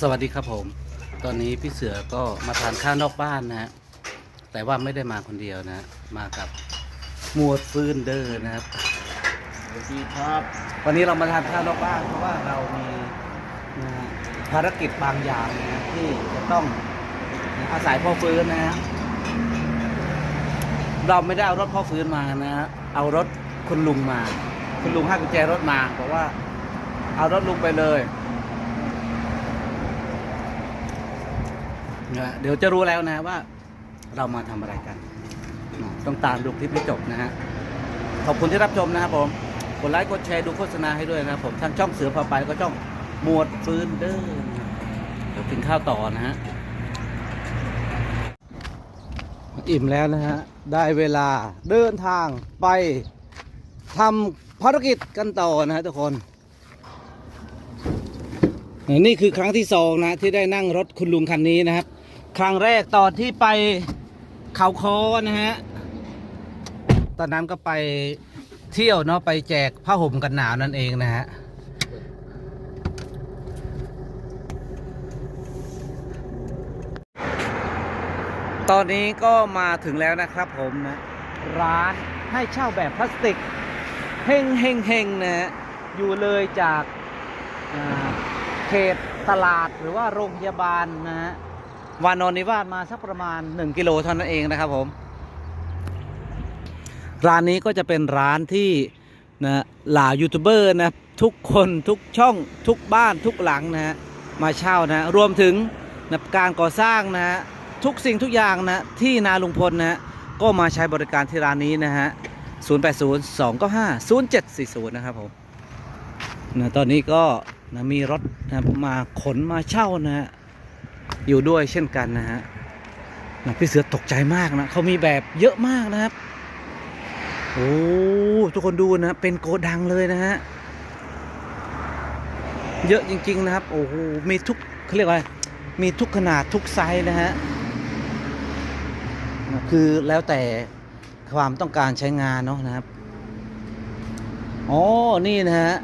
สวัสดีครับผม ตอนนี้พี่เสือก็มาทานข้าวนอกบ้านนะฮะ แต่ว่าไม่ได้มาคนเดียวนะฮะมากับหมวดฟืนเดอร์นะครับ สวัสดีครับ วันนี้เรามาทานข้าวนอกบ้านเพราะว่าเรามีนะฮะภารกิจบางอย่างนะฮะที่จะต้องอาศัยพ่อฟื้นนะฮะ เราไม่ได้เอารถพ่อฟื้นมานะฮะ เอารถคุณลุงมา คุณลุงให้กุญแจรถมาบอกว่า เอารถลุงไปเลย นะเดี๋ยวจะรู้แล้วนะว่าเรามาทำอะไรกัน ต้องตามดูคลิปให้จบนะฮะ ขอบคุณที่รับชมนะครับผม กดไลค์กดแชร์ดูโฆษณาให้ด้วยนะครับผมทั้งช่องเสือพาไปก็ช่องหมวดฟืนเด้อเดี๋ยวกินข้าวต่อนะฮะ อิ่มแล้วนะฮะ ได้เวลาเดินทางไปทำภารกิจกันต่อนะฮะทุกคนนี่คือครั้งที่สองนะที่ได้นั่งรถคุณลุงคันนี้นะครับ ครั้งแรกตอนที่ไปเขาคอนะฮะ ตอนนั้นก็ไปเที่ยวเนาะไปแจกผ้าห่มกันหนาวนั่นเองนะฮะ ตอนนี้ก็มาถึงแล้วนะครับผมนะ ร้านให้เช่าแบบพลาสติกเฮงเฮงเฮงนะฮะ อยู่เลยจากเขตตลาดหรือว่าโรงพยาบาลนะฮะ วานอนนิวาสมาสักประมาณ 1 กิโลเท่านั้นเองนะครับผม ร้านนี้ก็จะเป็นร้านที่นะหล่ายูทูบเบอร์นะทุกคนทุกช่องทุกบ้านทุกหลังนะฮะมาเช่านะรวมถึงนะการก่อสร้างนะฮะทุกสิ่งทุกอย่างนะที่นาลุงพลนะฮะก็มาใช้บริการที่ร้านนี้นะฮะ 080 295 0740 นะครับผมนะตอนนี้ก็นะมีรถนะมาขนมาเช่านะฮะ อยู่ด้วยเช่นกันนะฮะนะพี่เสือตกใจมากนะเขามีแบบเยอะมากนะครับโอ้ทุกคนดูนะ เป็นโกดังเลยนะฮะเยอะจริง ๆ นะครับ โอ้โหมีทุกเขาเรียกว่ามีทุกขนาดทุกไซส์นะฮะคือแล้วแต่ความต้องการใช้งานเนาะนะครับอ๋อนี่นะฮะ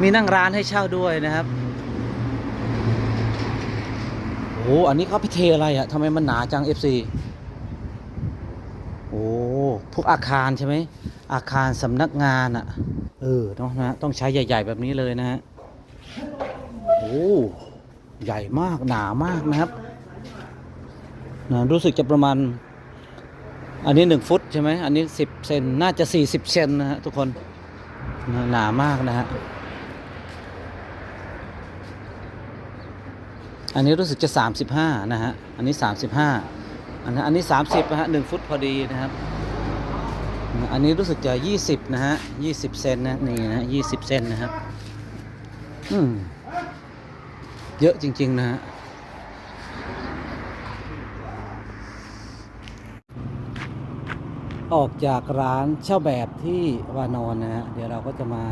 มีนั่งร้านให้เช่าด้วยนะครับ โอ้อันนี้เขาไปเทอะไรอะทำไมมันหนาจัง FC โอ้พวกอาคารใช่ไหมอาคารสำนักงานอะ่ะเออเนาะนะต้องใช้ใหญ่ ๆ แบบนี้เลยนะฮะโอ้ใหญ่มากหนามากนะครับนะรู้สึกจะประมาณ อันนี้หนึ่งฟุตใช่ไหมอันนี้สิบเซนน่าจะสี่สิบเซนนะฮะทุกคนหนามากนะฮะ อันนี้รู้สึกจะสามสิบห้านะฮะ อันนี้สามสิบห้าอันนั้อันนี้ 30 นะฮะหนึ่งฟุตพอดีนะครับ อันนี้รู้สึกจะ 20 นะฮะ 20 เซนนะ นี่นะ20 เซนนะครับ อืม เยอะจริง ๆ นะฮะ ออกจากร้านเช่าแบบที่วานอนนะฮะ เดี๋ยวเราก็จะมา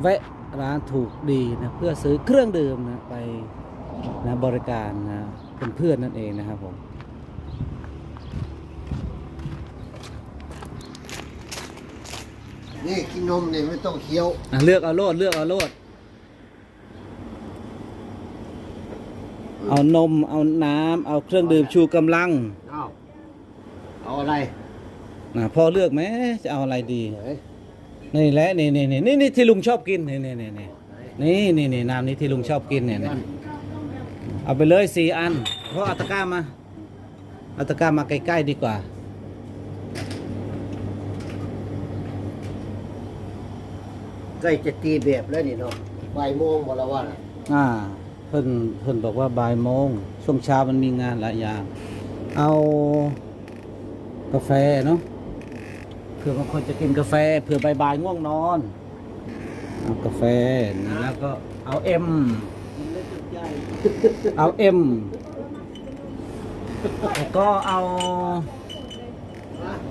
แวะร้านถูกดีนะ เพื่อซื้อเครื่องดื่มนะไป นะบริการนะเพื่อนๆนั่นเองนะครับผมนี่กินนมเนี่ยไม่ต้องเคี้ยวอะเลือกเอาโลดเลือกเอาโลด เอานม เอาน้ำ เอาเครื่องดื่มชูกำลังอ้าวเอาอะไรนะพ่อเลือกไหมจะเอาอะไรดีเฮ้ยนี่แหละนี่นี่นี่นี่นี่ที่ลุงชอบกิน นี่นี่นี่นี่นี่นี่นี่น้ำนี้ที่ลุงชอบกินเนี่ยเนี่ย เอาไปเลยสี่อัน เพราะเอาตะกร้ามาเอาตะกร้ามาใกล้ๆดีกว่า ใกล้จะตีแบบแล้วนี่เนาะบ่ายโมงหมดแล้วว่าน่ะอ่าเพิ่นเพิ่นบอกว่าบ่ายโมงช่วงเช้ามันมีงานหลายอย่าง เอากาแฟเนาะเผื่อบางคนจะกินกาแฟเผื่อบ่ายๆง่วงนอน เอากาแฟนี่แล้วก็เอาเอ็ม เอาเอ็มแล้วก็เอา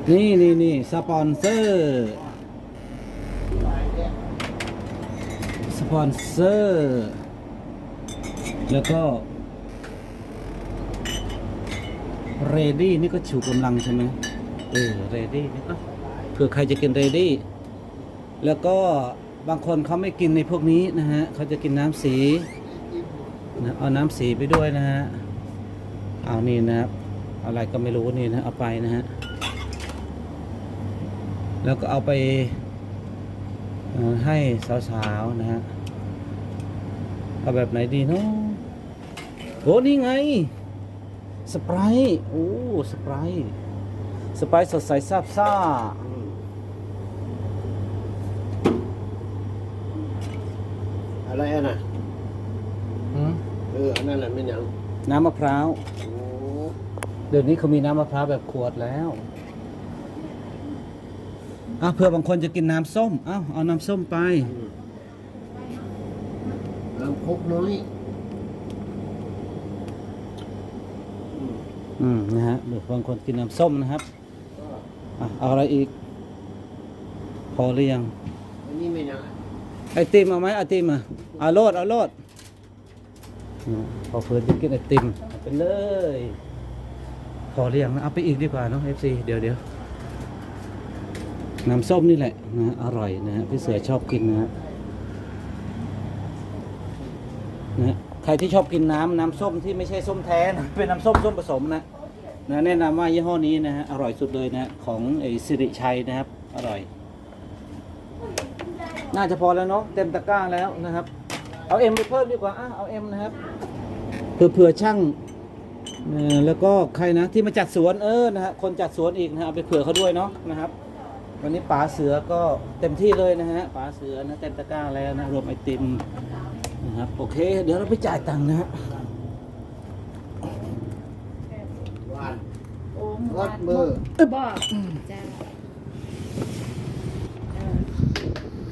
นี่นี่นี่สปอนเซอร์ สปอนเซอร์ แล้วก็เรดี้นี่ก็ชูกำลังใช่ไหมเออเรดี้นี่ก็เผื่อใครจะกินเรดี้แล้วก็บางคนเขาไม่กินในพวกนี้นะฮะเขาจะกินน้ำสี นะเอาน้ำสีไปด้วยนะฮะเอานี่นะครับอะไรก็ไม่รู้นี่นะเอาไปนะฮะแล้วก็เอาไปให้สาวๆนะฮะเอาแบบไหนดีเนาะโอ้นี่ไงสไปร์โอ้สไปร์สไปร์สดใสซาบซ่าอะไรอะนะ เอออันนั้นน่ะเป็นหยังน้ำมะพร้าว โอ้เดี๋ยวนี้เขามีน้ำมะพร้าวแบบขวดแล้วอะเผื่อบางคนจะกินน้ำส้ม เอ้าเอาน้ำส้มไป อืมน้ำครกน้อยอืมอืมนะฮะเดี๋ยวบางคนกินน้ำส้มนะครับอะเอาอะไรอีก พอหรือยัง อันนี้ไม่นะไอติมเอาไหมไอติมอะเอาโลดเอาโลดอืม พอเพื่อนจะกินไอติมเอาไปเลย พอหรือยังนะเอาไปอีกดีกว่าเนาะเอฟซีเดี๋ยวเดี๋ยวน้ำส้มนี่แหละนะอร่อยนะพี่เสือชอบกินนะนะใครที่ชอบกินน้ำน้ำส้มที่ไม่ใช่ส้มแท้นะเป็นน้ำส้มส้มผสมนะนะแนะนำว่ายี่ห้อนี้นะฮะอร่อยสุดเลยนะฮะของไอสิริชัยนะครับ อร่อย น่าจะพอแล้วเนาะเต็มตะกร้าแล้วนะครับ เอาเอ็มไปเพิ่มดีกว่าอะเอาเอ็มนะครับเผื่อเผื่อช่างเออแล้วก็ใครนะที่มาจัดสวนเออนะฮะคนจัดสวนอีกนะฮะเอาไปเผื่อเขาด้วยเนาะนะครับ วันนี้ป๋าเสือก็เต็มที่เลยนะฮะป๋าเสือนะเต็มตะกร้าแล้วนะรวมไอติมนะครับโอเค เดี๋ยวเราไปจ่ายตังค์นะฮะหวานโอ้วัดมือบอกจ้าเอออื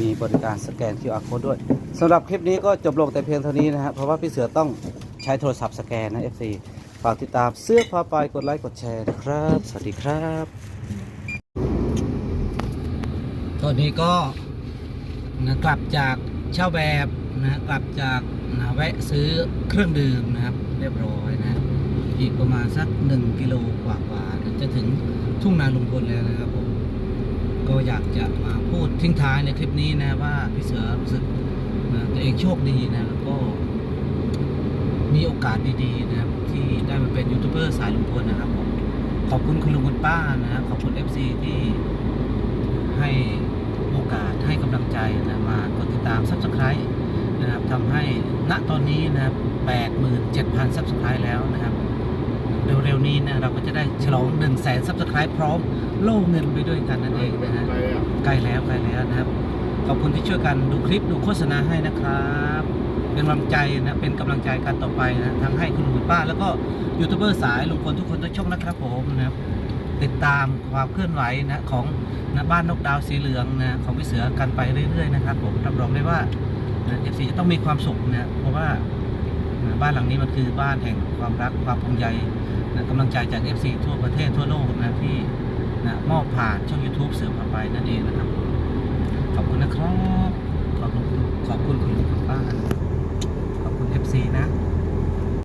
มีบริการสแกน QR code ด้วยสำหรับคลิปนี้ก็จบลงแต่เพียงเท่านี้นะฮะเพราะว่าพี่เสือต้องใช้โทรศัพท์สแกนนะ FC ฝากติดตามเสื้อพาไปกดไลค์กดแชร์นะครับ สวัสดีครับตอนนี้ก็นะกลับจากเช่าแบบนะกลับจากนะแวะซื้อเครื่องดื่มนะครับ เรียบร้อยนะอีกประมาณสักหนึ่งกิโลกว่าๆจะถึงทุ่งนาลุงพลแล้วนะครับผม ก็อยากจะมาพูดทิ้งท้ายในคลิปนี้นะว่าพี่เสือรู้สึกนะตัวเองโชคดีนะแล้วก็มีโอกาสดีๆนะครับที่ได้มาเป็นยูทูบเบอร์สายลุงพลนะครับผมขอบคุณคุณลุงคุณป้านะครับขอบคุณ FC ที่ให้โอกาสให้กำลังใจนะมากดติดตาม Subscribe นะครับทำให้ณตอนนี้นะครับ87,000 Subscribe แล้วนะครับ เร็วๆนี้นะเราก็จะได้ฉลอง1 0 0 0 0แสน Subscribe พร้อมโล่เงินไปด้วยกันนั่นเองนะฮะไปอะใกล้แล้วใกล้แล้วนะครับ ขอบคุณที่ช่วยกันดูคลิปดูโฆษณาให้นะครับ เป็นกำลังใจนะเป็นกำลังใจกันต่อไปนะทั้งให้คุณลุงคุณป้า แล้วก็ยูทูบเบอร์สายลุงพลทุกคนทุกช่องนะครับผมนะครับติดตามความเคลื่อนไหวนะของนะบ้านนกดาวสีเหลืองนะของพี่เสือกันไปเรื่อยๆนะครับผมรับรองได้ว่าเอฟซีจะต้องมีความสุขนะเพราะว่านะ บ้านหลังนี้มันคือบ้านแห่งความรักความภูมิใจนะกำลังใจจาก FC ทั่วประเทศทั่วโลกนะที่นะมอบผ่านช่อง YouTube เสืออกไปนั่นเองนะครับ ขอบคุณนะครับ ขอบคุณขอบคุณคุณลุงคุณป้าขอบคุณ FC นะ